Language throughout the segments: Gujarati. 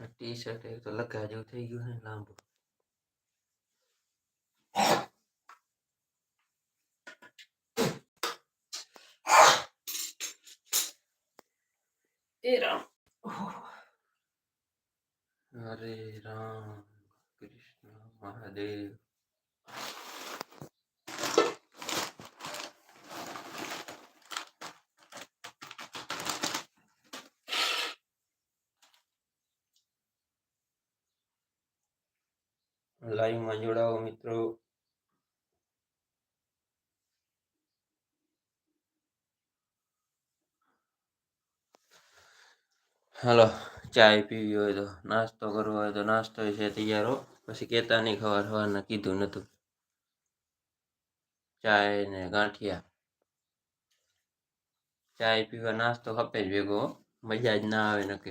ટી શર્ટ એક તો લગા જેવું થઈ ગયું ને લાંબુ. એ રામ. હરે રામ કૃષ્ણ મહાદેવ. લાઈવમાં જોડાવો મિત્રો. હાલો, ચાય પીવી હોય તો, નાસ્તો કરવો હોય તો નાસ્તો છે તૈયાર હો. પછી કહેતા નહીં ખબર સવારના કીધું નતું. ચાય ને ગાંઠિયા. ચાય પીવા નાસ્તો ખપે જ ભેગો. મજા જ ના આવે નકે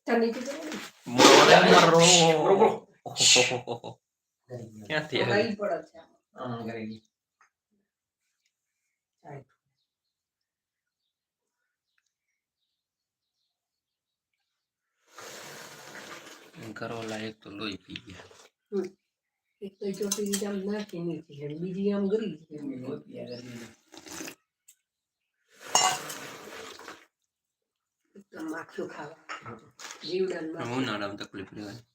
કરેલી. કરો લાયક તો લોહી પી ગયા એક તો ચોટી આમ નાખી નીચે છે, બીજી આમ ગરી છે. એમની ગોતી આ કરેલી. એકદમ માખું ખાવા જીવડાને માખું. ઉનાળામાં તકલીફ રહેવાની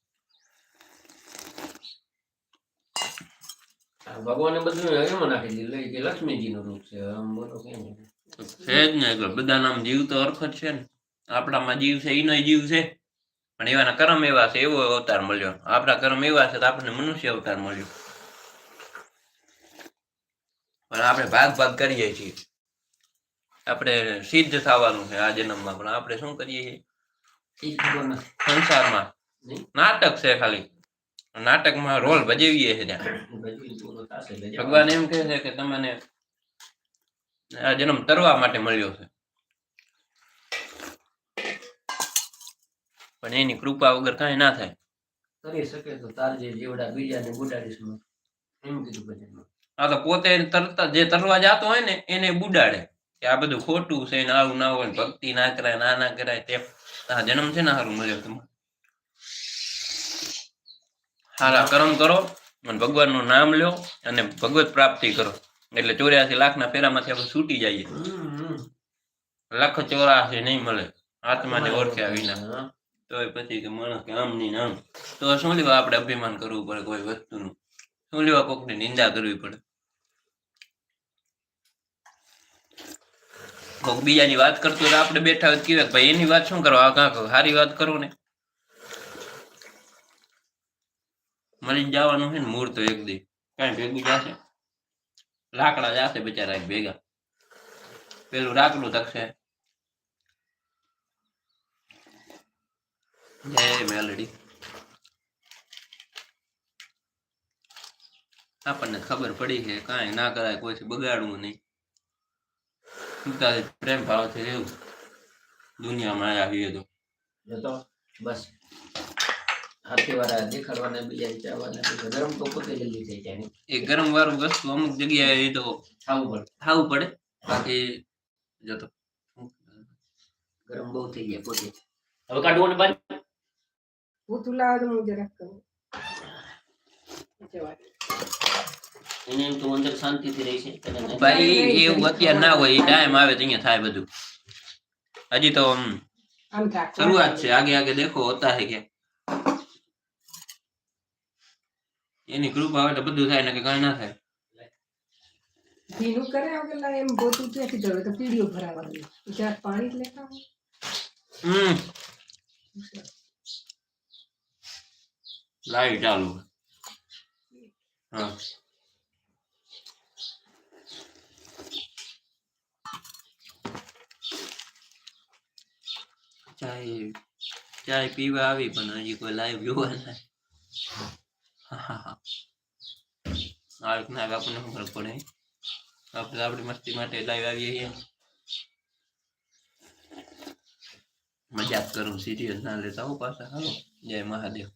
આ ભગવાને બધું એમાં નાખી દીધું એટલે કે લક્ષ્મીજીનું રૂપ છે. આમ બોલો કેમ છે? જ ને એટલે બધા જીવ તો અર્થ જ છે ને. આપણામાં જીવ છે એનો જીવ છે. પણ એવાના કર્મ એવા છે એવો અવતાર મળ્યો. આપણા કર્મ એવા છે તો આપણને મનુષ્ય અવતાર મળ્યો. પણ આપણે ભાગ ભાગ કરીએ છીએ. આપણે સિદ્ધ થવાનું છે આ જન્મમાં. પણ આપણે શું કરીએ છીએ? સંસારમાં. નાટક છે ખાલી. નાટકમાં રોલ ભજવીએ છે ત્યાં. ભગવાન એમ કહે છે કે તમને આ જન્મ તરવા માટે મળ્યો છે. પણ એની કૃપા વગર કાંઈ ના થાય. કરી શકે તો તાર જે જીવડા બીજાને ગુડાડીશ હું. એમ કીધું ભજનમાં. આ તો પોતે તરતા જે તરવા જતો હોય ને એને બુડાડે. કે આ બધું ખોટું છે ને આવું ના હોય ભક્તિ ના કરાય ના ના કરાય તે આ જન્મ છે ને સારું મળ્યો તમને. સારા કર્મ કરો અને ભગવાનનું નામ લ્યો અને ભગવત પ્રાપ્તિ કરો. એટલે ચોર્યાસી લાખના ફેરામાંથી આપણે છૂટી જઈએ. લાખ ચોરાસી નહીં મળે. આત્માને ઓળખ્યા વિના. તોય પછી કે માણસ કે આમ નહીં આમ. તો શું લેવા આપણે અભિમાન કરવું પડે કોઈ વસ્તુનું? શું લેવા કોકની નિંદા કરવી પડે? કોક બીજાની વાત કરતો હોય આપણે બેઠા હોય કહેવાય ભાઈ એની વાત શું કરો આ કાંક સારી વાત કરો ને. મળી જવાનું છે ને મૂળ તો એક દી. કાંઈ ભેગું જશે લાકડા જશે બચારા ભેગા. પેલું રાખડું તકશે જય મેલડી. આપણને ખબર પડી છે કાંઈ ના કરાય કોઈથી બગાડવું નહીં. સીતાથી પ્રેમ ભાવથી રહેવું દુનિયામાં આવ્યું છીએ તો જો બસ. હાથી વાળા દેખાડવાના બીજા ચાવવાના ગરમ તો પોતે જલ્દી થઈ જાય એ ગરમ વાળું વસ્તુ અમુક જગ્યાએ એ તો ખાવું પડે. ખાવું પડે. બાકી જતો ગરમ બહુ થઈ ગયા પોતે. હવે કાઢવું ને બાદ લાવે તો હું જરાક કરું. એને એમ તો અંદર શાંતિથી રહી છે ભાઈ એવું અત્યારે ના હોય ટાઈમ આવે તો અહીંયા થાય બધું. હજી તો આમ આમ ઢાંકવા શરૂઆત છે આગે આગે દેખો હોતા હે કે એની કૃપા આવે તો બધું થાય ને કે કઈ ના થાય. ભીનું કરે વગર એમ ભૂતું ક્યાંથી ધરે તો પીડીઓ ભરાવાની. જ્યાં પાણી જ લેતા હમ. લાઈટ ચાલુ. હા. ચાય ચાય પીવા આવી, પણ હજી કોઈ લાઈવ જોવા ના રીતના આપણને ખબર પડે. આપણે આપણી મસ્તી માટે લાઈવ આવીએ છીએ. મજાક કરું સિરિયસ ના લેતા હો પાછા. હાલો, જય મહાદેવ.